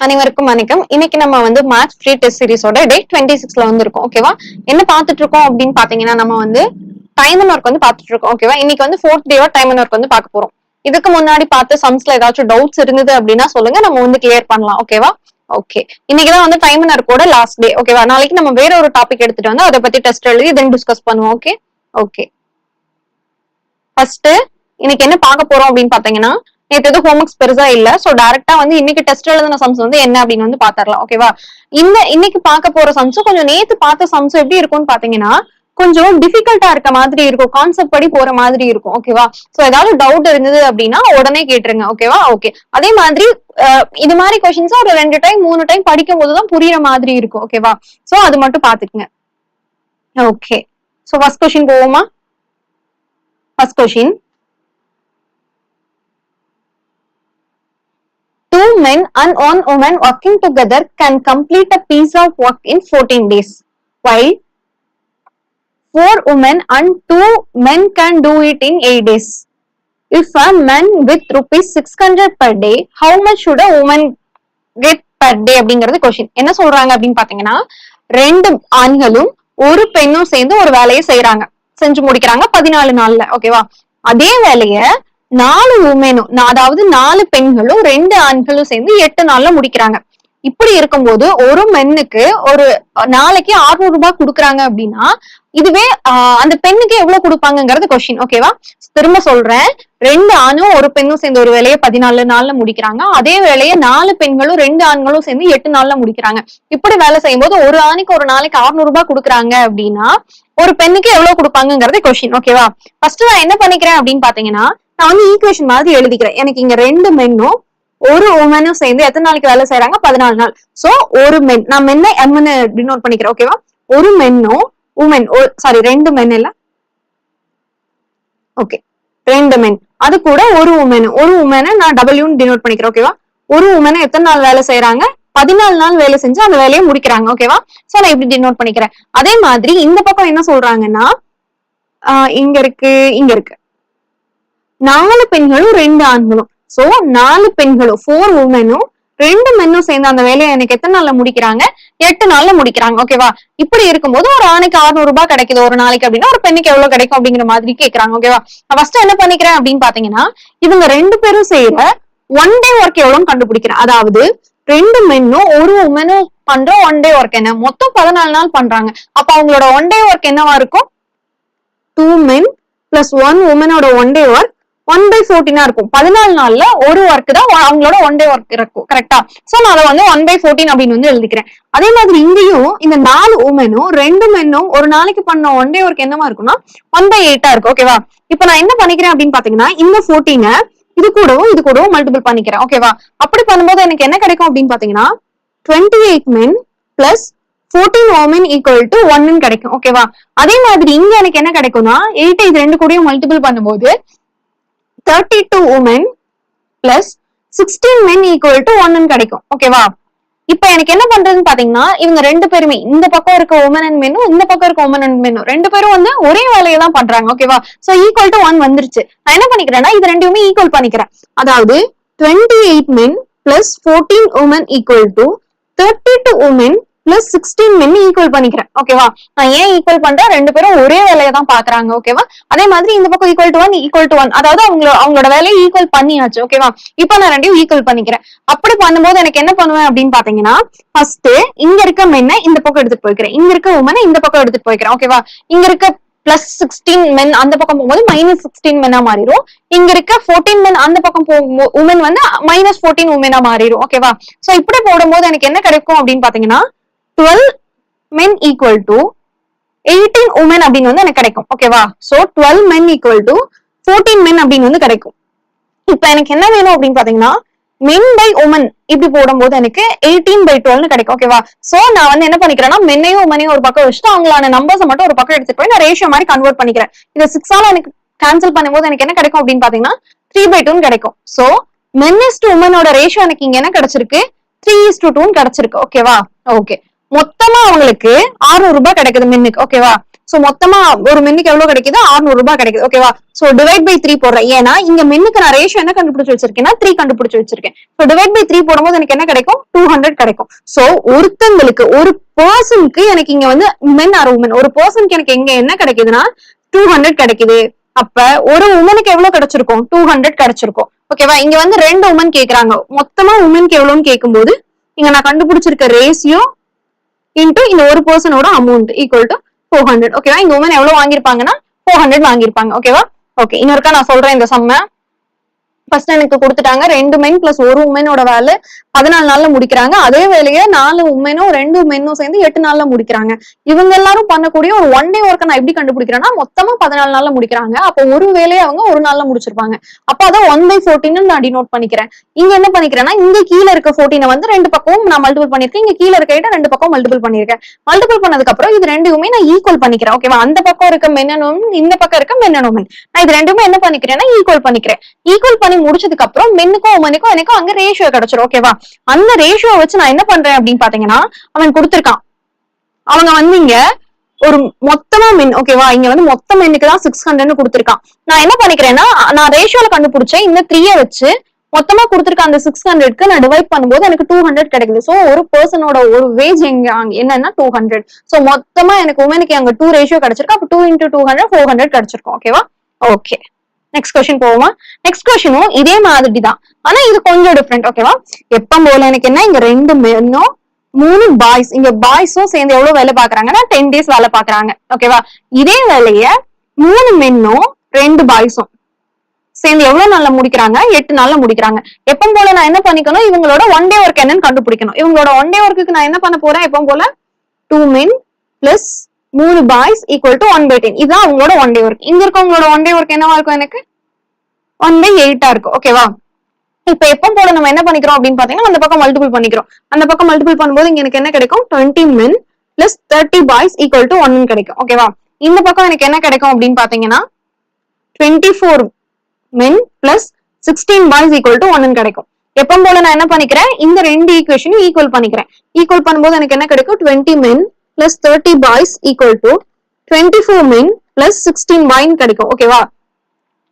அனைவருக்கும் வணக்கம். இன்னைக்கு நம்ம வந்து மேக்ஸ் ஃப்ரீ டெஸ்ட் சீரிஸோட டே டுவெண்ட்டி சிக்ஸ்ல வந்திருக்கோம் ஓகேவா என்ன பாத்துட்டு இருக்கோம் அப்படின்னு பாத்தீங்கன்னா நம்ம வந்து டைம் அண்ட் ஒர்க் வந்து பாத்துட்டு இருக்கோம் ஓகேவா இன்னைக்கு வந்து ஃபோர்த் டேவா டைம் அண்ட் ஒர்க் வந்து பார்க்க போறோம். இதுக்கு முன்னாடி பார்த்த சம்ஸ்ல ஏதாச்சும் டவுட்ஸ் இருந்தது அப்படின்னா சொல்லுங்க நம்ம வந்து கிளியர் பண்ணலாம் ஓகேவா ஓகே இன்னைக்குதான் வந்து டைம் அண்ட் ஒர்க்கோட லாஸ்ட் டே ஓகேவா நாளைக்கு நம்ம வேற ஒரு டாபிக் எடுத்துட்டு வந்து அதை பத்தி டெஸ்ட் எழுதி தென் டிஸ்கஸ் பண்ணுவோம் ஓகே ஓகே ஃபர்ஸ்ட் இன்னைக்கு என்ன பார்க்க போறோம் அப்படின்னு பாத்தீங்கன்னா நேற்று எதுவும் ஹோம்ஒர்க்ஸ் பெருசா இல்ல. சோ டைரக்டா வந்து இன்னைக்கு டெஸ்ட் எழுதின சம்ஸ் வந்து என்ன அப்படின்னு வந்து பாத்திரலாம் ஓகேவா இந்த இன்னைக்கு பார்க்க போற சம்ஸும் கொஞ்சம் நேத்து பார்த்த சம்ஸ் எப்படி இருக்கும்னு பாத்தீங்கன்னா கொஞ்சம் டிஃபிகல்ட்டா இருக்க மாதிரி இருக்கும். கான்செப்ட் படி போற மாதிரி இருக்கும் ஓகேவா சோ ஏதாவது டவுட் இருந்தது அப்படின்னா உடனே கேட்டுருங்க ஓகேவா ஓகே அதே மாதிரி இது மாதிரி கொஸ்டின்ஸ் ஒரு ரெண்டு டைம் மூணு டைம் படிக்கும் போதுதான் புரியுற மாதிரி இருக்கும் ஓகேவா சோ அது மட்டும் பாத்துக்குங்க. ஓகே சோ ஃபர்ஸ்ட் கொஸ்டின் போவோமா? First question two men and one woman working together can complete a piece of work in 14 days, while four women and two men can do it in 8 days. If a man with rupees 600 per day, how much should a woman get per day அப்படிங்கிறது question என்ன சொல்றாங்க அப்படின்னு பாத்தீங்கன்னா ரெண்டு ஆண்களும் ஒரு பெண்ணும் சேர்ந்து ஒரு வேலையை செய்யறாங்க செஞ்சு முடிக்கிறாங்க பதினாலு நாள்ல ஓகேவா அதே வேலைய நாலு உமேனும் அதாவது நாலு பெண்களும் ரெண்டு ஆண்களும் சேர்ந்து எட்டு நாள்ல முடிக்கிறாங்க. இப்படி இருக்கும்போது ஒரு மென்னுக்கு ஒரு நாளைக்கு 600 ரூபாய் கொடுக்குறாங்க அப்படின்னா இதுவே ஆஹ், அந்த பெண்ணுக்கு எவ்வளவு கொடுப்பாங்கங்கிறது கொஸ்டின் ஓகேவா திரும்ப சொல்றேன். ரெண்டு ஆணும் ஒரு பெண்ணும் சேர்ந்து ஒரு வேலையை பதினாலு நாள்ல முடிக்கிறாங்க. அதே வேலையை நாலு பெண்களும் ரெண்டு ஆண்களும் சேர்ந்து எட்டு நாள்ல முடிக்கிறாங்க. இப்படி வேலை செய்யும்போது ஒரு ஆணுக்கு ஒரு நாளைக்கு 600 ரூபாய் கொடுக்குறாங்க அப்படின்னா ஒரு பெண்ணுக்கு எவ்வளவு கொடுப்பாங்கங்கிறது கொஸ்டின் ஓகேவா ஃபர்ஸ்ட் நான் என்ன பண்ணிக்கிறேன் அப்படின்னு பாத்தீங்கன்னா நான் வந்து ஈக்குவேஷன் மாதிரி எழுதிக்கிறேன். எனக்கு இங்க ரெண்டு மென்னும் ஒரு உமனும் சேர்ந்து எத்தனை நாளைக்கு வேலை செய்யறாங்க பதினாலு நாள். சோ ஒரு மென் நான் மென்னை எம்னு டினோட் பண்ணிக்கிறேன் ஓகேவா ஒரு மென்னும் உமன் சாரி ரெண்டு மென் இல்ல? ஓகே ரெண்டு மென் அது கூட ஒரு உமன் ஒரு உமனை நான் டபிள்யூன்னு டினோட் பண்ணிக்கிறேன் ஓகேவா ஒரு உமனை எத்தனை நாள் வேலை செய்யறாங்க பதினாலு நாள் வேலை செஞ்சு அந்த வேலையை முடிக்கிறாங்க ஓகேவா சோ நான் இப்படி டினோட் பண்ணிக்கிறேன். அதே மாதிரி இந்த பக்கம் என்ன சொல்றாங்கன்னா இங்க இருக்கு இங்க இருக்கு. நாலு பெண்களும் ரெண்டு ஆண்களும். சோ நாலு பெண்களும் ஃபோர் உமனும் ரெண்டு மென்னும் சேர்ந்து அந்த வேலையை எனக்கு எத்தனை நாள்ல முடிக்கிறாங்க? எட்டு நாள்ல முடிக்கிறாங்க. ஓகேவா இப்படி இருக்கும்போது ஒரு ஆணைக்கு 600 ரூபாய் கிடைக்குது ஒரு நாளைக்கு அப்படின்னா ஒரு பெண்ணுக்கு எவ்வளவு கிடைக்கும் அப்படிங்கிற மாதிரி கேக்குறாங்க. ஓகேவா நான் ஃபர்ஸ்ட் என்ன பண்ணிக்கிறேன் அப்படின்னு பாத்தீங்கன்னா இவங்க ரெண்டு பேரும் செய்யற ஒன் டே ஒர்க் எவ்வளவுன்னு கண்டுபிடிக்கிறேன். அதாவது ரெண்டு மென்னும் ஒரு உமனும் பண்ற ஒன் டே ஒர்க் என்ன? மொத்தம் பதினாலு நாள் பண்றாங்க. அப்ப அவங்களோட ஒன் டே ஒர்க் என்னவா இருக்கும்? Two men plus one உமனோட one day work one by ஃபோர்டீனா இருக்கும். பதினாலு நாள்ல ஒரு ஒர்க் தான் அவங்களோட ஒன் டே ஒர்க் இருக்கும் கரெக்டா சோ நான் அதை வந்து ஒன் பை ஃபோர்டீன் அப்படின்னு வந்து எழுதிக்கிறேன். அதே மாதிரி இங்கேயும் இந்த நாலு உமனும் ரெண்டு மென்னும் ஒரு நாளைக்கு பண்ண ஒன் டே ஒர்க் என்னமா இருக்கும்னா ஒன் பை எயிட்டா இருக்கும் ஓகேவா இப்போ நான் என்ன பண்ணிக்கிறேன் அப்படின்னு பாத்தீங்கன்னா இந்த ஃபோர்டீனை இது கூடவும் இது கூடவும் மல்டிபிள் பண்ணிக்கிறேன் ஓகேவா அப்படி பண்ணும்போது எனக்கு என்ன கிடைக்கும் அப்படின்னு பாத்தீங்கன்னா twenty eight men plus fourteen women equal to ஒன்னு கிடைக்கும் ஓகேவா அதே மாதிரி இங்க எனக்கு என்ன கிடைக்கும்னா எயிட் இது ரெண்டு கூடயும் மல்டிபிள் பண்ணும்போது thirty two women plus sixteen men equal to ஒன்னு கிடைக்கும். ஓகேவா இப்ப எனக்கு என்ன பண்றதுன்னு பாத்தீங்கன்னா இவங்க ரெண்டு பேருமே இந்த பக்கம் இருக்க உமன் அண்ட் மென்னும் இந்த பக்கம் இருக்க உமன் அண்ட் மென்னும் ரெண்டு பேரும் வந்து ஒரே வேலையை தான் பண்றாங்க ஓகேவா சோ ஈக்குவல் டு ஒன் வந்துருச்சு. நான் என்ன பண்ணிக்கிறேன்னா இது ரெண்டுமே ஈக்குவல் பண்ணிக்கிறேன். அதாவது twenty eight men plus fourteen women equal to thirty two women plus sixteen men equal பண்ணிக்கிறேன். ஓகேவா நான் ஏன் ஈக்குவல் பண்றேன்? ரெண்டு பேரும் ஒரே வேலையை தான் பாக்குறாங்க ஓகேவா அதே மாதிரி இந்த பக்கம் equal to one equal to one அதாவது அவங்க அவங்களோட வேலையை ஈக்குவல் பண்ணியாச்சு ஓகேவா இப்போ நான் ரெண்டையும் ஈக்குவல் பண்ணிக்கிறேன். அப்படி பண்ணும்போது எனக்கு என்ன பண்ணுவேன் அப்படின்னு பாத்தீங்கன்னா ஃபர்ஸ்ட் இங்க இருக்க மென்னை இந்த பக்கம் எடுத்துட்டு போய்க்கிறேன். இங்க இருக்க உமனை இந்த பக்கம் எடுத்துட்டு போய்க்கிறேன் ஓகேவா இங்க இருக்க பிளஸ் சிக்ஸ்டீன் மென் அந்த பக்கம் போகும்போது மைனஸ் சிக்ஸ்டீன் மென்னா மாறிடும் இங்க இருக்க ஃபோர்டீன் மென் அந்த பக்கம் போகும்போது உமன் வந்து மைனஸ் ஃபோர்டீன் உமனா மாறிடும் ஓகேவா சோ இப்படி போடும்போது எனக்கு என்ன கிடைக்கும் அப்படின்னு பாத்தீங்கன்னா twelve men equal to eighteen women அப்படின்னு வந்து எனக்கு கிடைக்கும். ஓகேவா so twelve men equal to fourteen men அப்படின்னு வந்து கிடைக்கும். இப்ப எனக்கு என்ன வேணும் அப்படின்னு பாத்தீங்கன்னா மென் பை உமன் இப்படி போடும்போது எனக்கு எயிட்டீன் பை டுவெல்னு கிடைக்கும். ஓகேவா சோ நான் வந்து என்ன பண்ணிக்கிறேன்னா மென்னையும் உமனையும் ஒரு பக்கம் வச்சுட்டு அவங்களான நம்பர்ஸ் மட்டும் ஒரு பக்கம் எடுத்துட்டு போய் நான் ரேஷியோ மாதிரி கன்வெர்ட் பண்ணிக்கிறேன். இந்த சிக்ஸால எனக்கு கேன்சல் பண்ணும்போது எனக்கு என்ன கிடைக்கும் அப்படின்னு பாத்தீங்கன்னா த்ரீ பை டூன்னு கிடைக்கும். சோ மென் இஸ் டு உமனோட ரேஷியோ எனக்கு இங்க என்ன கிடைச்சிருக்கு? த்ரீ இஸ் டு டூன்னு கிடைச்சிருக்கு. ஓகேவா ஓகே மொத்தமா அவங்களுக்கு 600 ரூபாய் கிடைக்குது மின்னுக்கு. ஓகேவா சோ மொத்தமா ஒரு மின்னுக்கு எவ்வளவு கிடைக்குது 600 ரூபாய் கிடைக்குது. ஓகேவா சோ டிவைட் பை த்ரீ போடுறேன். ஏன்னா இங்க மின்னுக்கு நான் ரேஷியோ என்ன கண்டுபிடிச்சு வச்சிருக்கேன்னா த்ரீ கண்டுபிடிச்சு வச்சிருக்கேன். சோ டிவைட் பை த்ரீ போடும்போது எனக்கு என்ன கிடைக்கும்? டூ ஹண்ட்ரட் கிடைக்கும். சோ ஒருத்தங்களுக்கு ஒரு பர்சனுக்கு எனக்கு இங்க வந்து மென் ஆர் உமன் ஒரு பர்சனுக்கு எனக்கு எங்க என்ன கிடைக்குதுன்னா டூ ஹண்ட்ரட் கிடைக்குது. அப்ப ஒரு உமனுக்கு எவ்வளவு கிடைச்சிருக்கும்? டூ ஹண்ட்ரட் கிடைச்சிருக்கும். ஓகேவா இங்க வந்து ரெண்டு உமன் கேக்குறாங்க. மொத்தமா உமனுக்கு எவ்வளவுன்னு கேட்கும்போது இங்க நான் கண்டுபிடிச்சிருக்க ரேஷியோ இன்டூ இந்த ஒரு பர்சனோட amount equal to four hundred ஓகேவா இந்த உமன் எவ்வளவு வாங்கியிருப்பாங்கன்னா ஃபோர் ஹண்ட்ரட் வாங்கியிருப்பாங்க. ஓகேவா ஓகே இன்னொருக்கா நான் சொல்றேன் இந்த சம்ம ஃபர்ஸ்ட் எனக்கு கொடுத்துட்டாங்க. ரெண்டு மென் பிளஸ் ஒரு உமனோட வேலை. பதினாலு நாள்ல முடிக்கிறாங்க. அதே வேலையை நாலு உமனும் ரெண்டு மென்னும் சேர்ந்து எட்டு நாள்ல முடிக்கிறாங்க. இவங்க எல்லாரும் பண்ணக்கூடிய ஒரு ஒன் டே ஒர்க்கை நான் எப்படி கண்டுபிடிக்கிறேன்னா மொத்தமா பதினாலு நாள்ல முடிக்கிறாங்க. அப்போ ஒரு வேலையை அவங்க ஒரு நாள்ல முடிச்சிருப்பாங்க. அப்ப அதை ஒன் பை ஃபோர்டீன் நான் டினோட் பண்ணிக்கிறேன். இங்க என்ன பண்ணிக்கிறேன்னா இங்க கீழே இருக்க ஃபோர்டீனை வந்து ரெண்டு பக்கமும் நான் மல்டிபிள் பண்ணிருக்கேன் இங்க கீழே இருக்க ரெண்டு பக்கம் மல்டிபிள் பண்ணிருக்கேன் மல்டிபிள் பண்ணதுக்கு அப்புறம் இது ரெண்டுமே நான் ஈக்குவல் பண்ணிக்கிறேன். ஓகேவா அந்த பக்கம் இருக்க மென்னனும் இந்த பக்கம் இருக்க மென்னனும் நான் இது ரெண்டுமே என்ன பண்ணிக்கிறேன்னா ஈக்குவல் பண்ணிக்கிறேன். ஈக்குவல் பண்ணி முடிச்சதுக்கு அப்புறம் மென்னுக்கும் உமனுக்கும் எனக்கும் அங்க ரேஷியோ கிடைச்சிரும் ஓகேவா அந்த ரேஷியோ வச்சு நான் என்ன பண்றேன் அப்படின்னு பாத்தீங்கன்னா அவன் கொடுத்திருக்கான். அவங்க வந்து இங்க ஒரு மொத்தமா மென் ஓகேவா இங்க வந்து மொத்த மென்னுக்கு தான் சிக்ஸ் ஹண்ட்ரட்னு கொடுத்திருக்கான். நான் என்ன பண்ணிக்கிறேன்னா நான் ரேஷியோல கண்டுபிடிச்சேன் இந்த த்ரீய வச்சு மொத்தமா கொடுத்துருக்க அந்த சிக்ஸ் ஹண்ட்ரட்க்கு நான் டிவைட் பண்ணும்போது எனக்கு டூ ஹண்ட்ரட் கிடைக்குது. சோ ஒரு பர்சனோட ஒரு வேஜ் எங்க அங்க என்னன்னா டூ ஹண்ட்ரட் சோ மொத்தமா எனக்கு உமனுக்கு அங்க டூ ரேஷியோ கிடைச்சிருக்கு. அப்ப two into two hundred four hundred கிடைச்சிருக்கும் ஓகேவா ஓகே நெக்ஸ்ட் கொஸ்டின் போவோமா? நெக்ஸ்ட் கொஸ்டினும் இதே மாதிரி தான் ஆனா இது கொஞ்சம் டிஃப்ரெண்ட் ஓகேவா எப்பம் போல எனக்கு என்ன? இங்க ரெண்டு மென்னும் மூணு பாய்ஸ் இங்க பாய்ஸும் சேர்ந்து எவ்வளவு வேலை பாக்குறாங்கன்னா டென் டேஸ் வேலை பாக்குறாங்க ஓகேவா இதே வேலைய மூணு மென்னும் ரெண்டு பாய்ஸும் சேர்ந்து எவ்வளவு நாள்ல முடிக்கிறாங்க? எட்டு நாள்ல முடிக்கிறாங்க. எப்பவும் போல நான் என்ன பண்ணிக்கணும்? இவங்களோட ஒன் டே ஒர்க் என்னன்னு கண்டுபிடிக்கணும். இவங்களோட ஒன் டே ஒர்க்குக்கு நான் என்ன பண்ண போறேன்? எப்பவும் போல டூ மென் பிளஸ் மூணு boys equal to one by ten இதுதான் அவங்களோட ஒன் டே ஒர்க் இங்க இருக்கவங்களோட ஒன் டே ஒர்க் என்னவா இருக்கும் எனக்கு? ஒன் பை எயிட்டா இருக்கும். ஓகேவா இப்ப எப்போ போல நம்ம என்ன பண்ணிக்கிறோம் அப்படின்னு பாத்தீங்கன்னா அந்த பக்கம் மல்டிபிள் பண்ணிக்கிறோம். அந்த பக்கம் மல்டிபிள் பண்ணும்போது இங்க எனக்கு என்ன கிடைக்கும்? Twenty men plus thirty boys equal to one கிடைக்கும். ஓகேவா இந்த பக்கம் எனக்கு என்ன கிடைக்கும் அப்படின்னு பாத்தீங்கன்னா twenty four men plus sixteen boys equal to ஒன்னு கிடைக்கும். எப்போ போல நான் என்ன பண்ணிக்கிறேன்? இந்த ரெண்டு ஈக்குவேஷனும் ஈக்குவல் பண்ணிக்கிறேன். ஈக்குவல் பண்ணும்போது எனக்கு என்ன கிடைக்கும்? Twenty men plus thirty boys equal to twenty four men plus sixteen பாயின் கிடைக்கும் ஓகேவா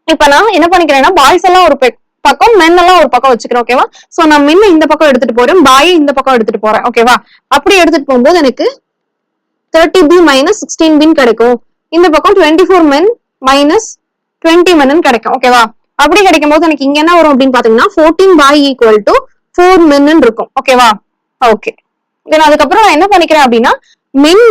இப்ப நான் என்ன பண்ணிக்கிறேன்னா பாய்ஸ் எல்லாம் ஒரு பக்கம் மென் எல்லாம் ஒரு பக்கம் வச்சுக்கிறேன் ஓகேவா சோ நான் மென் இந்த பக்கம் எடுத்துட்டு போறேன் பாயை இந்த பக்கம் எடுத்துட்டு போறேன் ஓகேவா அப்படி எடுத்துட்டு போகும்போது எனக்கு தேர்ட்டி பி மைனஸ் சிக்ஸ்டீன் பின் கிடைக்கும். இந்த பக்கம் twenty four men minus twenty மென்னு கிடைக்கும் ஓகேவா அப்படி கிடைக்கும் போது எனக்கு இங்க என்ன வரும் அப்படின்னு பாத்தீங்கன்னா fourteen boy equal to four மென்னு இருக்கும் ஓகேவா ஓகே தென் அதுக்கப்புறம் நான் என்ன பண்ணிக்கிறேன் அப்படின்னா மென்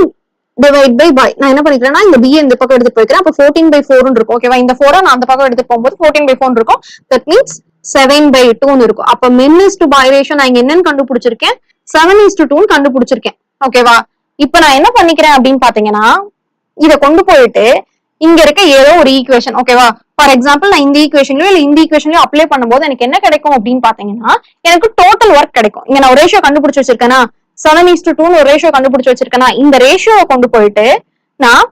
டிவைட் பை பை நான் என்ன பண்ணிக்கிறேன்னா இந்த பி இந்த பக்கம் எடுத்து போய்க்கிறேன். அப்போ ஃபோர்டீன் பை ஃபோர்னு இருக்கும். ஓகேவா இந்த ஃபோரை நான் அந்த பக்கம் எடுத்து போகும்போது ஃபோர்டீன் பை ஃபோர் இருக்கும். தட் மீன்ஸ் செவன் பை டூன்னு இருக்கும். அப்ப men is to by ration நான் இங்க என்னன்னு கண்டுபிடிச்சிருக்கேன். செவன் இஸ் டு டூன்னு கண்டுபிடிச்சிருக்கேன். ஓகேவா இப்ப நான் என்ன பண்ணிக்கிறேன் அப்படின்னு பாத்தீங்கன்னா இத கொண்டு போயிட்டு இங்க இருக்க ஏதோ ஒரு ஈக்குவேஷன் ஓகேவா ஃபார் எக்ஸாம்பிள் நான் இந்த ஈக்குவேஷன்லயோ இல்ல இந்த ஈக்குவேஷன்லயோ அப்ளை பண்ணும்போது எனக்கு என்ன கிடைக்கும் அப்படின்னு பாத்தீங்கன்னா எனக்கு டோட்டல் ஒர்க் கிடைக்கும். இங்க நான் ஒரு ரேஷியோ கண்டுபிடிச்சு வச்சிருக்கேனா? செவன் இஸ் டூன்னு ஒரு ரேஷியோ கண்டுபிடிச்சு வச்சிருக்கேன்னா இந்த ரேஷியோவை கொண்டு போயிட்டு நான்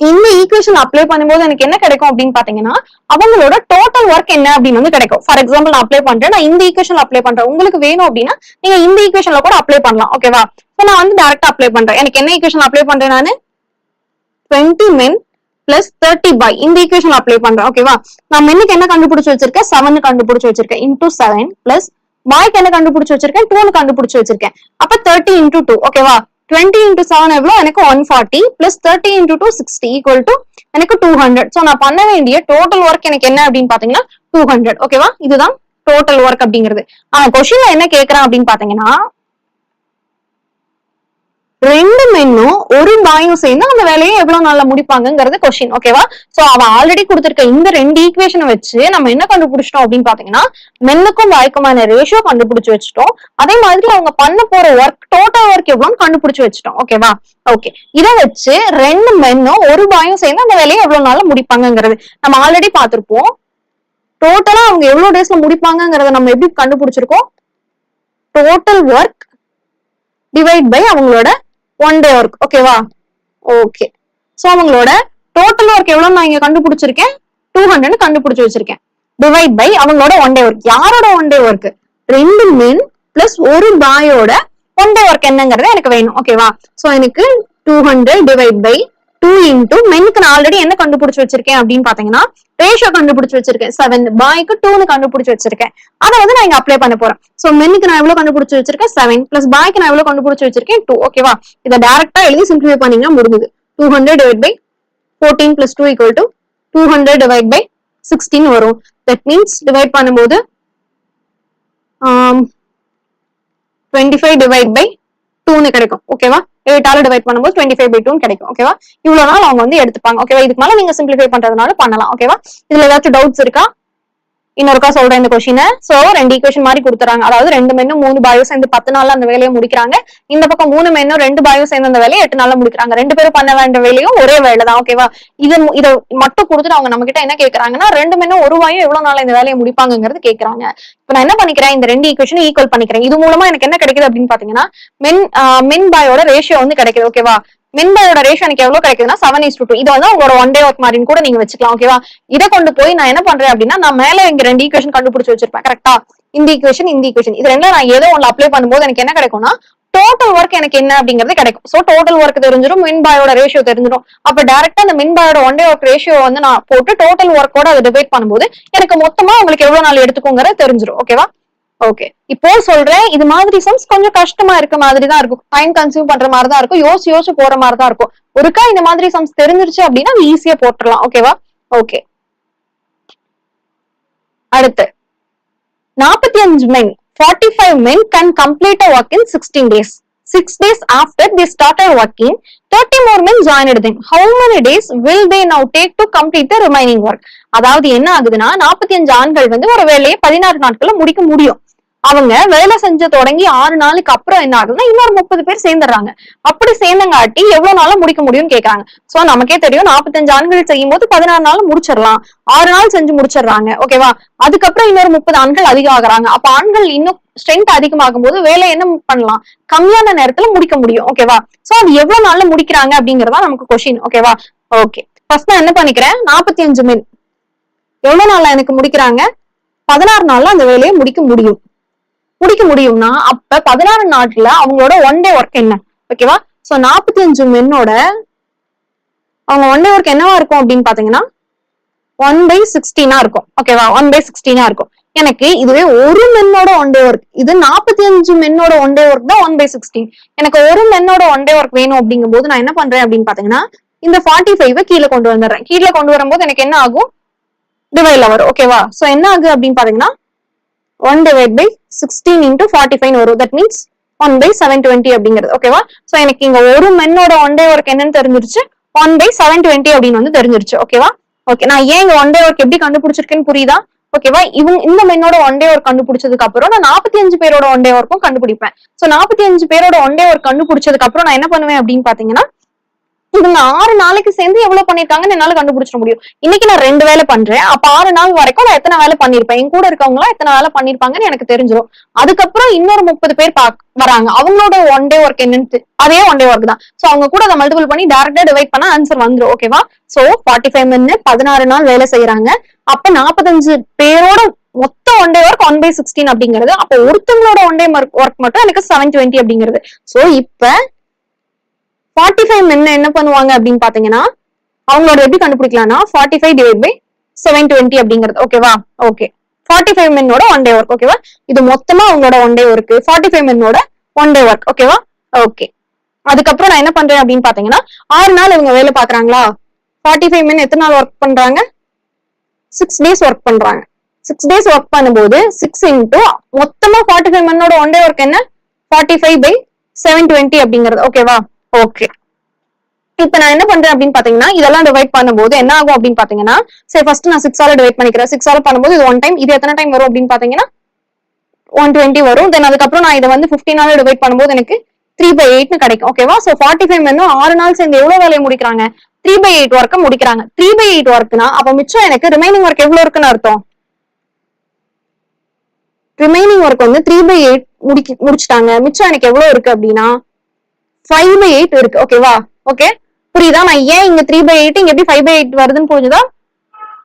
இந்த ஈக்குவேஷன் அப்ளை பண்ணும்போது எனக்கு என்ன கிடைக்கும் அப்படின்னு பாத்தீங்கன்னா அவங்களோட டோட்டல் ஒர்க் என்ன அப்படின்னு வந்து கிடைக்கும். ஃபார் எக்ஸாம்பிள் நான் அப்ளை பண்றேன் நான் இந்த ஈக்குவேஷன் அப்ளை பண்றேன். உங்களுக்கு வேணும் அப்படின்னா நீங்க இந்த ஈக்குவேஷன்ல கூட அப்ளை பண்ணலாம் ஓகேவா இப்போ நான் வந்து டேரக்டா அப்ளை பண்றேன். எனக்கு என்ன ஈக்குவேஷன் அப்ளை பண்றேன் நான்? Twenty men plus thirty by இந்த ஈக்குவேஷன் அப்ளை பண்றேன் ஓகேவா நான் மென்னுக்கு என்ன கண்டுபிடிச்சு வச்சிருக்கேன்? செவன் கண்டுபிடிச்சு வச்சிருக்கேன். இன்டூ செவன் பிளஸ் பாய்க்கு என்ன கண்டுபிடிச்சு வச்சிருக்கேன்? டூனு கண்டுபிடிச்சு வச்சிருக்கேன். அப்ப தேர்ட்டி இன்டூ டூ ஓகேவா டுவெண்ட்டி இன்டூ செவன் எவ்வளவு எனக்கு one forty plus thirty into two sixty equal to எனக்கு டூ ஹண்ட்ரட் ஸோ நான் பண்ண வேண்டிய டோட்டல் ஒர்க் எனக்கு என்ன அப்படின்னு பாத்தீங்கன்னா டூ ஹண்ட்ரட் ஓகேவா இதுதான் டோட்டல் ஒர்க் அப்படிங்கிறது. ஆனா கொஸ்டின்ல என்ன கேக்குறேன் அப்படின்னு பாத்தீங்கன்னா ரெண்டு மென்னும் ஒரு பாயும் சேர்ந்து அந்த வேலையை எவ்வளவு நாள்ல முடிப்பாங்கங்கிறது கொஸ்டின் ஓகேவா சோ அவ ஆல்ரெடி கொடுத்திருக்க இந்த ரெண்டு ஈக்குவேஷனை வச்சு நம்ம என்ன கண்டுபிடிச்சிட்டோம் அப்படின்னு பாத்தீங்கன்னா மென்னுக்கும் பாய்க்குமான ரேஷியோ கண்டுபிடிச்சு வச்சுட்டோம். அதே மாதிரி அவங்க பண்ண போற ஒர்க் டோட்டல் ஒர்க் எவ்வளவுன்னு கண்டுபிடிச்சு வச்சுட்டோம். ஓகேவா ஓகே இதை வச்சு ரெண்டு மென்னும் ஒரு பாயும் சேர்ந்து அந்த வேலையை எவ்வளவு நாள்ல முடிப்பாங்கங்கிறது. நம்ம ஆல்ரெடி பார்த்திருப்போம். டோட்டலா அவங்க எவ்வளவு டேஸ்ல முடிப்பாங்கிறத நம்ம எப்படி கண்டுபிடிச்சிருக்கோம்? டோட்டல் ஒர்க் டிவைட் பை அவங்களோட ஒன் டே ஒர்க் ஓகேவா ஓகே சோ அவங்களோட டோட்டல் ஒர்க் எவ்வளவு நான் இங்க கண்டுபிடிச்சிருக்கேன். டூ ஹண்ட்ரட் கண்டுபிடிச்சு வச்சிருக்கேன். டிவைட் பை அவங்களோட ஒன் டே ஒர்க் யாரோட ஒன் டே ஒர்க் ரெண்டு மென் பிளஸ் ஒரு பாயோட ஒன் டே ஒர்க் என்னங்கிறது எனக்கு வேணும். ஓகேவா சோ எனக்கு two hundred divide by two into மென்க்கு நான் ஆல்ரெடி என்ன கண்டுபிடிச்சு வச்சிருக்கேன் அப்படின்னு பாத்தீங்கன்னா ரேஷியோ கண்டுபிடிச்சு வச்சிருக்கேன். செவன் பாய்க்கு டூன்னு கண்டுபிடிச்சு வச்சிருக்கேன். அதை வந்து நான் இங்க அப்ளை பண்ண போறேன். சோ மென்னுக்கு நான் எவ்வளவு கண்டுபிடிச்சு வச்சிருக்கேன்? செவன் பிளஸ் பாய்க்கு நான் எவ்வளவு கண்டுபிடிச்சு வச்சிருக்கேன்? டூ ஓகேவா இதை டேரக்டா எழுதி சிம்பிளிஃபை பண்ணீங்கன்னா முடிஞ்சது. Two hundred divide by fourteen plus two equal to two hundred divide by sixteen வரும். தட் மீன்ஸ் டிவைட் பண்ணும்போது டுவெண்ட்டி ஃபைவ் டிவைட் பை டூன்னு கிடைக்கும் ஓகேவா எயிட்டால டிவைட் பண்ணும்போது டுவெண்ட்டி ஃபைவ் பை டூ கிடைக்கும் ஓகேவா இவ்வளவு நாள் அவங்க வந்து எடுத்துப்பாங்க ஓகேவா இதுக்கு மேல நீங்க சிம்பிளிஃபை பண்றதுனால பண்ணலாம் ஓகேவா இதுல ஏதாச்சும் டவுட்ஸ் இருக்கா? இன்னொருக்கா சொல்றேன் இந்த கொஸ்டினை சோ ரெண்டு ஈக்குவேஷன் மாதிரி கொடுத்துறாங்க. அதாவது ரெண்டு மென்னும் மூணு பாயோ சேர்ந்து பத்து நாள்ல அந்த வேலையை முடிக்கிறாங்க. இந்த பக்கம் மூணு மென்னும் ரெண்டு பாயோ சேர்ந்து அந்த வேலையை எட்டு நாள்ல முடிக்கிறாங்க. ரெண்டு பேரும் பண்ண வேண்டிய வேலையும் ஒரே வேலை தான் ஓகேவா இது இதை மட்டும் கொடுத்துட்டு அவங்க நம்ம கிட்ட என்ன கேக்குறாங்கன்னா ரெண்டு மென்னும் ஒரு வாயும் எவ்வளவு நாள் இந்த வேலையை முடிப்பாங்கிறது கேக்குறாங்க. இப்ப நான் என்ன பண்ணிக்கிறேன்? இந்த ரெண்டு ஈக்குவேஷன் ஈக்குவல் பண்ணிக்கிறேன். இது மூலமா எனக்கு என்ன கிடைக்குது அப்படின்னு பாத்தீங்கன்னா மென் மென் பாயோட ரேஷியோ வந்து கிடைக்குது ஓகேவா மின்பாயோட ரேஷன் எனக்கு எவ்வளவு கிடைக்குதுன்னா செவன் இஸ் டூ இது வந்து உங்களோட ஒன் டே ஒர்க் மாதிரின்னு கூட நீங்க வச்சுக்கலாம் ஓகேவா இதை கொண்டு போய் நான் என்ன பண்றேன் அப்படின்னா நான் மேல இங்க ரெண்டு ஈக்குவேஷன் கண்டுபிடிச்சு வச்சிருப்பேன் கரெக்டா இந்த ஈக்குவேஷன் இந்த ஈக்குவேஷன் இது ரெண்டும் நான் ஏதோ ஒன்று அப்ளை பண்ணும்போது எனக்கு என்ன கிடைக்கும்னா டோட்டல் ஒர்க் எனக்கு என்ன அப்படிங்கிறது கிடைக்கும். சோ டோட்டல் ஒர்க் தெரிஞ்சிடும் மின்பாயோட ரேஷியோ தெரிஞ்சிடும் அப்ப டேரக்டா அந்த மின்பாயோட ஒன் டே ஒர்க் ரேஷியோ வந்து நான் போட்டு டோட்டல் ஒர்க்கோட அதை டிவைட் பண்ணும்போது எனக்கு மொத்தமா உங்களுக்கு எவ்வளவு நாள் எடுத்துக்கோங்கிறது தெரிஞ்சிடும் ஓகேவா ஓகே இப்போ சொல்றேன் இது மாதிரி சம்ஸ் கொஞ்சம் கஷ்டமா இருக்க மாதிரி தான் இருக்கும். டைம் கன்சியூம் பண்ற மாதிரி தான் இருக்கும். யோசிச்சு யோசிச்சு போற மாதிரி தான் இருக்கும். ஒருக்கா இந்த மாதிரி சம்ஸ் தெரிஞ்சிருச்சு அப்படின்னா ஈஸியா போட்டுடலாம். ஓகேவா ஓகே அடுத்து நாற்பத்தி அஞ்சு men forty five men can complete a work in sixteen days six days after the started working thirty more men join எடுத்தேன் how many days will they now take to complete the remaining work அதாவது என்ன ஆகுதுன்னா நாற்பத்தி அஞ்சு ஆண்கள் வந்து ஒரு வேலையை பதினாறு நாட்கள்ல முடிக்க முடியும். அவங்க வேலை செஞ்ச தொடங்கி ஆறு நாளுக்கு அப்புறம் என்ன ஆகுதுன்னா இன்னொரு முப்பது பேர் சேர்ந்துடுறாங்க. அப்படி சேர்ந்தங்காட்டி எவ்வளவு நாள்ல முடிக்க முடியும்னு கேக்குறாங்க. சோ நமக்கே தெரியும் நாற்பத்தஞ்சு ஆண்கள் செய்யும் போது பதினாறு நாள் முடிச்சிடலாம். ஆறு நாள் செஞ்சு முடிச்சிடுறாங்க. ஓகேவா அதுக்கப்புறம் இன்னொரு முப்பது ஆண்கள் அதிகம் ஆகுறாங்க அப்ப ஆண்கள் இன்னும் ஸ்ட்ரென்த் அதிகமாகும் போது வேலை என்ன பண்ணலாம்? கம்மியான நேரத்துல முடிக்க முடியும். ஓகேவா சோ அது எவ்வளவு நாள்ல முடிக்கிறாங்க அப்படிங்கறதா நமக்கு கொஸ்டின் ஓகேவா ஓகே ஃபர்ஸ்ட் நான் என்ன பண்ணிக்கிறேன்? நாற்பத்தி அஞ்சு மின் எவ்வளவு நாள்ல எனக்கு முடிக்கிறாங்க? பதினாறு நாள்ல அந்த வேலையை முடிக்க முடியும். முடிக்க முடியும்னா அப்ப பதினாறு நாட்ல அவங்களோட ஒன் டே ஒர்க் என்ன? ஓகேவா சோ நாற்பத்தி அஞ்சு மென்னோட அவங்க ஒன் டே ஒர்க் என்னவா இருக்கும் அப்படின்னு பாத்தீங்கன்னா ஒன் பை சிக்ஸ்டீனா இருக்கும். ஓகேவா ஒன் பை சிக்ஸ்டீனா இருக்கும். எனக்கு இதுவே ஒரு மென்னோட ஒன் டே ஒர்க் இது நாற்பத்தி அஞ்சு மென்னோட ஒன் டே ஒர்க் தான் ஒன் பை சிக்ஸ்டீன் எனக்கு ஒரு மென்னோட ஒன் டே ஒர்க் வேணும் அப்படிங்கும் போது நான் என்ன பண்றேன் அப்படின்னு பாத்தீங்கன்னா இந்த ஃபார்ட்டி ஃபைவ் கீழே கொண்டு வந்துடுறேன். கீழே கொண்டு வரும்போது எனக்கு என்ன ஆகும்? டிவைட்ல வரும் ஓகேவா சோ என்ன ஆகுது அப்படின்னு பாத்தீங்கன்னா one divide by sixteen into forty five வரும். That means one by seven twenty அப்படிங்கிறது. ஓகேவா சோ எனக்கு இங்க ஒரு மென்னோட ஒன் டே ஒர்க் என்னன்னு தெரிஞ்சிருச்சு. ஒன் பை செவன் டுவெண்ட்டி அப்படின்னு வந்து தெரிஞ்சிருச்சு. ஓகேவா ஓகே நான் ஏன் இங்க ஒன் டே ஒர்க் எப்படி கண்டுபிடிச்சிருக்கேன்னு புரியுதா? ஓகேவா இவங்க இந்த மென்னோட ஒன் டே ஒர்க் கண்டுபிடிச்சதுக்கு அப்புறம் நான் நாற்பத்தி அஞ்சு பேரோட ஒன் டே ஒர்க்கும் கண்டுபிடிப்பேன். சோ நாற்பத்தி அஞ்சு பேரோட ஒன் டே ஒர்க் கண்டுபிடிச்சதுக்கு அப்புறம் நான் என்ன பண்ணுவேன் அப்படின்னு பாத்தீங்கன்னா இவங்க ஆறு நாளைக்கு சேர்ந்து எவ்வளவு பண்ணிருக்காங்கன்னு என்னால கண்டுபிடிச்சிட முடியும். இன்னைக்கு நான் ரெண்டு வேலை பண்றேன். அப்ப ஆறு நாள் வரைக்கும் நான் எத்தனை வேலை பண்ணிருப்பேன்? என் கூட இருக்கவங்களா எத்தனை வேலை பண்ணிருப்பாங்கன்னு எனக்கு தெரிஞ்சிடும் அதுக்கப்புறம் இன்னொரு முப்பது பேர் பாக் வராங்க. அவங்களோட ஒன் டே ஒர்க் என்னன்னு அதே ஒன் டே ஒர்க் தான். சோ அவங்க கூட அதை மல்டிபிள் பண்ணி டேரக்டா டிவைட் பண்ணா ஆன்சர் வந்துடும் ஓகேவா சோ ஃபார்ட்டி ஃபைவ் மினிட் பதினாறு நாள் வேலை செய்யறாங்க அப்ப நாற்பத்தஞ்சு பேரோட மொத்த one day work one by sixteen அப்படிங்கிறது. அப்ப ஒருத்தவங்களோட ஒன் டே ஒர்க் மட்டும் எனக்கு செவன் டுவெண்ட்டி அப்படிங்கிறது. சோ இப்ப ஃபார்ட்டி ஃபைவ் மென் என்ன பண்ணுவாங்க அப்படின்னு பாத்தீங்கன்னா அவங்களோட எப்படி கண்டுபிடிக்கலாம்னா forty five divide by seven twenty அப்படிங்கிறது ஓகேவா ஓகே ஃபார்ட்டி ஃபைவ் மென்னோட ஒன் டே ஒர்க் ஓகேவா இது மொத்தமா அவங்களோட one day work forty five மென்னோட one day work ஓகேவா ஓகே அதுக்கப்புறம் நான் என்ன பண்றேன் அப்படின்னு பாத்தீங்கன்னா ஆறு நாள் இவங்க வேலை பாக்குறாங்களா? ஃபார்ட்டி ஃபைவ் மென் எத்தனை நாள் ஒர்க் பண்றாங்க? சிக்ஸ் டேஸ் ஒர்க் பண்றாங்க. சிக்ஸ் டேஸ் ஒர்க் பண்ணும்போது சிக்ஸ் இன்டூ மொத்தமா ஃபார்ட்டி ஃபைவ் மென்னோட ஒன் டே ஒர்க் என்ன? Forty five by seven twenty அப்படிங்கிறது ஓகேவா ஓகே இப்ப நான் என்ன பண்றேன் அப்படின்னு பாத்தீங்கன்னா இதெல்லாம் டிவைட் பண்ணும்போது என்ன ஆகும் அப்படின்னு பாத்தீங்கன்னா சரி ஃபர்ஸ்ட் நான் சிக்ஸ் ஆல டிவைட் பண்ணிக்கிறேன். சிக்ஸ் ஆல பண்ணும்போது இது ஒன் டைம் இது எத்தனை டைம் வரும் அப்படின்னு பாத்தீங்கன்னா ஒன் டுவெண்ட்டி வரும். தென் அதுக்கப்புறம் நான் இதை வந்து பிப்டீன் ஆல டிவைட் பண்ணும்போது எனக்கு த்ரீ பை எயிட்னு கிடைக்கும். ஓகேவா சோ ஃபார்ட்டி ஃபைவ் வந்து ஆறு நாள் சேர்ந்து எவ்வளவு வேலையை முடிக்கிறாங்க? த்ரீ பை எயிட் ஒர்க்கை முடிக்கிறாங்க. த்ரீ பை எயிட் ஒர்க்னா அப்ப மிச்சம் எனக்கு ரிமைனிங் ஒர்க் எவ்வளவு இருக்குன்னு அர்த்தம்? ரிமைனிங் ஒர்க் வந்து த்ரீ பை எயிட் முடிக்க முடிச்சிட்டாங்க. மிச்சம் எனக்கு எவ்வளவு இருக்கு அப்படின்னா ஃபைவ் பை எயிட் இருக்கு. ஓகேவா ஓகே புரியுதா? நான் ஏன் இங்க த்ரீ பை எயிட் இங்க எப்படி ஃபைவ் பை எயிட் வருதுன்னு புரிஞ்சுதா?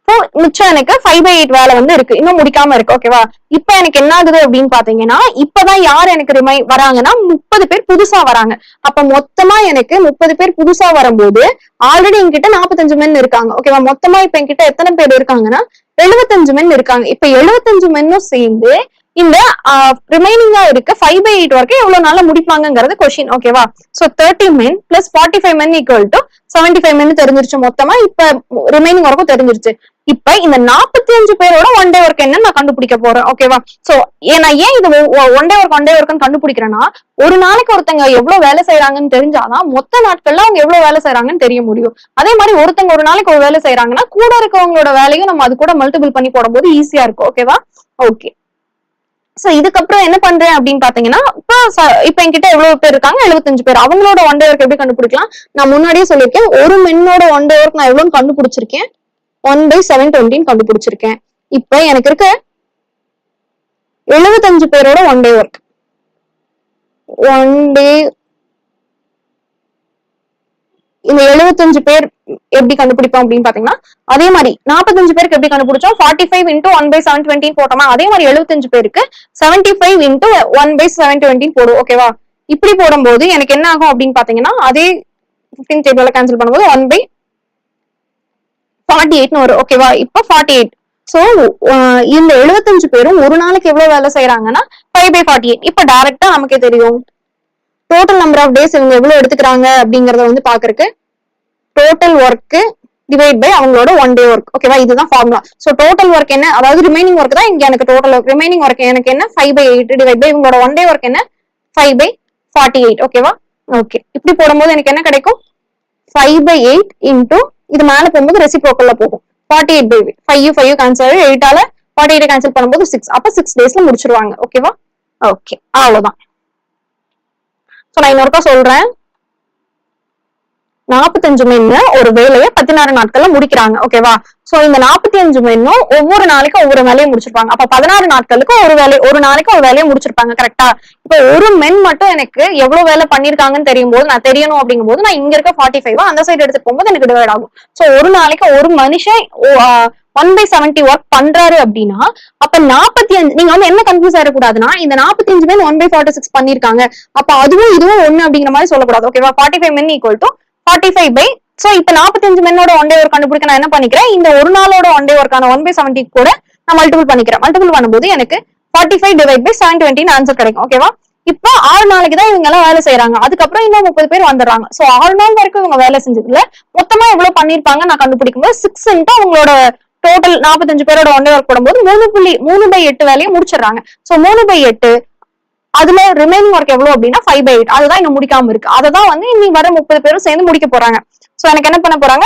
இப்போ மிச்சம் எனக்கு ஃபைவ் பை எயிட் வேலை வந்து இருக்கு. இன்னும் முடிக்காம இருக்கு. ஓகேவா இப்போ எனக்கு என்ன ஆகுது அப்படின்னு பாத்தீங்கன்னா இப்பதான் யார் எனக்கு ரிமை வராங்கன்னா முப்பது பேர் புதுசா வராங்க. அப்ப மொத்தமா எனக்கு முப்பது பேர் புதுசா வரும்போது ஆல்ரெடி என்கிட்ட நாற்பத்தஞ்சு மென் இருக்காங்க. ஓகேவா மொத்தமா இப்ப என்கிட்ட எத்தனை பேர் இருக்காங்கன்னா எழுபத்தஞ்சு மென் இருக்காங்க. இப்ப எழுபத்தஞ்சு மென்னும் சேர்ந்து இந்த ரிமைனிங்கா இருக்க ஃபைவ் பை எயிட் வரைக்கும் எவ்வளவு நாள முடிப்பாங்கங்கிறது கொஸ்டின் ஓகேவா so thirty men plus forty five men equal to seventy five men தெரிஞ்சிருச்சு மொத்தமா. இப்ப ரிமைனிங் வரைக்கும் தெரிஞ்சிருச்சு. இப்ப இந்த நாற்பத்தி அஞ்சு பேரோட ஒன் டே ஒர்க் என்ன நான் கண்டுபிடிக்க போறேன் ஓகேவா சோ ஏன்னா ஏன் இது one day work one day ஒர்க்னு கண்டுபிடிக்கிறேன்னா ஒரு நாளைக்கு ஒருத்தங்க எவ்வளவு வேலை செய்யறாங்கன்னு தெரிஞ்சாதான் மொத்த நாட்கள்ல அவங்க எவ்வளவு வேலை செய்யறாங்கன்னு தெரிய முடியும். அதே மாதிரி ஒருத்தங்க ஒரு நாளைக்கு ஒரு வேலை செய்யறாங்கன்னா கூட இருக்கவங்களோட வேலையும் நம்ம அது கூட மல்டிபிள் பண்ணி போடும்போது ஈஸியா இருக்கும் ஓகேவா ஓகே சோ இதுக்கப்புறம் என்ன பண்றேன் அப்படின்னு பாத்தீங்கன்னா இப்போ இப்ப என்கிட்ட எவ்வளவு பேர் இருக்காங்க? எழுபத்தஞ்சு பேர். அவங்களோட ஒன் டே ஒர்க் எப்படி கண்டுபிடிக்கலாம்? நான் முன்னாடியே சொல்லியிருக்கேன். ஒரு மென்னோட ஒன் டே ஒர்க் நான் எவ்வளவு கண்டுபிடிச்சிருக்கேன். ஒன் பை செவன் டுவெண்ட்டின்னு கண்டுபிடிச்சிருக்கேன். இப்ப எனக்கு இருக்க எழுபத்தஞ்சு பேரோட one day work one day இந்த எழுபத்தஞ்சு பேர் எப்படி கண்டுபிடிப்போம் அப்படின்னு பாத்தீங்கன்னா அதே மாதிரி நாற்பத்தஞ்சு பேருக்கு எப்படி கண்டுபிடிச்சோம்? Forty five into one by seven twenty போட்டோமா? அதே மாதிரி எழுபத்தஞ்சு பேருக்கு seventy five into one by seven twenty போடும் ஓகேவா இப்படி போடும்போது எனக்கு என்ன ஆகும் அப்படின்னு பாத்தீங்கன்னா அதே ஃபிஃப்டீன் டேபிள் கேன்சல் பண்ணும்போது ஒன் பை ஃபார்ட்டி எயிட்னு வரும் ஓகேவா இப்போ ஃபார்ட்டி எயிட் சோ இந்த எழுபத்தஞ்சு பேரும் ஒரு நாளைக்கு எவ்வளவு வேலை செய்யறாங்கன்னா ஃபைவ் பை ஃபார்ட்டி எயிட் இப்போ டைரக்டா நமக்கே தெரியும். டோட்டல் நம்பர் ஆஃப் டேஸ் இவங்க எவ்வளவு எடுத்துக்கிறாங்க அப்படிங்கறத வந்து பாக்குறதுக்கு டோட்டல் ஒர்க்கு டிவைட் பை அவங்களோட ஒன் டே ஒர்க் ஓகேவா இதுதான் ஃபார்முலா ஸோ டோட்டல் ஒர்க் என்ன? அதாவது ரிமைனிங் ஒர்க் தான் இங்க எனக்கு டோட்டல் ஒர்க் ரிமைனிங் ஒர்க் எனக்கு என்ன? Five by eight divide by இவங்களோட ஒன் டே ஒர்க் என்ன? ஃபைவ் பை ஃபார்ட்டி எயிட் ஓகேவா ஓகே இப்படி போடும்போது எனக்கு என்ன கிடைக்கும்? ஃபைவ் பை எயிட் இன்டூ இது மேல போகும்போது ரெசிப்ரோக்கல்ல போகும். Forty eight by five five cancel எயிட்டால forty eight cancel பண்ணும்போது சிக்ஸ் அப்ப சிக்ஸ் டேஸ்ல முடிச்சிருவாங்க. ஓகேவா ஓகே அவ்வளவுதான். சோ நான் இன்னொருக்கா சொல்றேன். நாற்பத்தஞ்சு மென்னு ஒரு வேலையை பதினாறு நாட்கள்ல முடிக்கிறாங்க ஓகேவா சோ இந்த நாற்பத்தி அஞ்சு மென்னும் ஒவ்வொரு நாளைக்கும் ஒவ்வொரு வேலையை முடிச்சிருப்பாங்க. அப்ப பதினாறு நாட்களுக்கு ஒரு வேலை ஒரு நாளைக்கு ஒரு வேலையை முடிச்சிருப்பாங்க கரெக்டா இப்ப ஒரு மென் மட்டும் எனக்கு எவ்வளவு வேலை பண்ணிருக்காங்கன்னு தெரியும் போது நான் தெரியணும் அப்படிங்கும் போது நான் இங்க இருக்க ஃபார்ட்டி ஃபைவ் அந்த சைடு எடுத்துட்டு போகும்போது எனக்கு டிவைட் ஆகும். சோ ஒரு நாளைக்கு ஒரு மனுஷன் ஒன் பை செவன்டி ஒர்க் பண்றாரு அப்படின்னா அப்ப நாற்பத்தி அஞ்சு நீங்க வந்து என்ன கன்ஃபியூஸ் ஆயிடக்கூடாதுன்னா இந்த நாற்பத்தி அஞ்சு men one by forty six பண்ணிருக்காங்க அப்ப அதுவும் இதுவும் ஒண்ணு அப்படிங்கிற மாதிரி சொல்லக்கூடாது ஓகேவா forty five men equal to forty five by so இப்ப நாற்பத்தஞ்சு மென்னோட ஒன் டே ஒர்க் கண்டுபிடிக்க நான் என்ன பண்ணிக்கிறேன்? இந்த ஒரு நாளோட ஒன் டே ஒர்க்கான ஒன் பை செவன்டி கூட நான் மல்டிபிள் பண்ணிக்கிறேன். மல்டிபிள் பண்ணும்போது எனக்கு forty five divide by seven டுவெண்ட்டின்னு answer கிடைக்கும் ஓகேவா இப்போ ஆறு நாளைக்கு தான் இவங்க எல்லாம் வேலை செய்யறாங்க அதுக்கப்புறம் இன்னும் முப்பது பேர் வந்துடுறாங்க. சோ ஆறு நாள் வரைக்கும் இவங்க வேலை செஞ்சதுல மொத்தமா எவ்வளவு பண்ணிருப்பாங்க நான் கண்டுபிடிக்கும் போது சிக்ஸ் அவங்களோட டோட்டல் நாற்பத்தஞ்சு பேரோட ஒன் டே ஒர்க் போடும்போது மூணு புள்ளி மூணு பை எட்டு வேலையை முடிச்சிடுறாங்க. சோ மூணு பை எட்டு அதுல ரிமைனிங் ஒர்க் எவ்வளவு அப்படின்னா ஃபைவ் பை எயிட் அதுதான் இன்னும் முடிக்காம இருக்கு. அதை வந்து இனி வர முப்பது பேரும் சேர்ந்து முடிக்க போறாங்க. சோ எனக்கு என்ன பண்ண போறாங்க?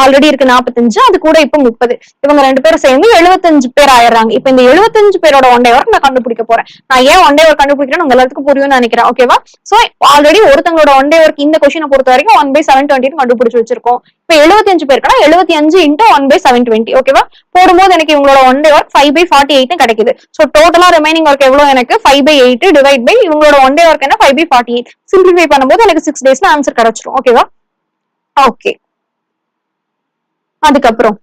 ஆல்ரெடி இருக்கு நாற்பத்தஞ்சு அது கூட இப்ப முப்பது. இவங்க ரெண்டு பேரும் சேர்ந்து எழுபத்தஞ்சு பேர் ஆயிடுறாங்க. இப்ப இந்த எழுபத்தஞ்சு பேரோட ஒன் டே ஒர்க் நான் கண்டுபிடிக்க போறேன். நான் ஏன் ஒன் டே ஒர்க் கண்டுபிடிக்கிறேன்னு உங்க எல்லாத்துக்கும் புரியும்னு நினைக்கிறேன். ஓகேவா சோ ஆல்ரெடி ஒருத்தங்களோட ஒன் டே ஒர்க் இந்த கொஸ்டினை பொறுத்த வரைக்கும் ஒன் பை செவன் டுவெண்ட்டி கண்டுபிடிச்சு வச்சிருக்கோம். இப்ப எழுபத்தஞ்சு பேருக்குன்னா எழுபத்தி அஞ்சு into one by seven twenty ஓகேவா போடும்போது எனக்கு இவங்களோட one day work five by forty eight கிடைக்குது சோ டோட்டலா ரிமைனிங் ஒர்க் எவ்வளவு எனக்கு? Five by eight divide by இவங்களோட ஒன் டே ஒர்க் என்ன? Five by forty eight simplify பண்ணும்போது எனக்கு சிக்ஸ் டேஸ்ல ஆன்சர் கிடைச்சிரும். ஓகேவா ஓகே அதுக்கப்புறம்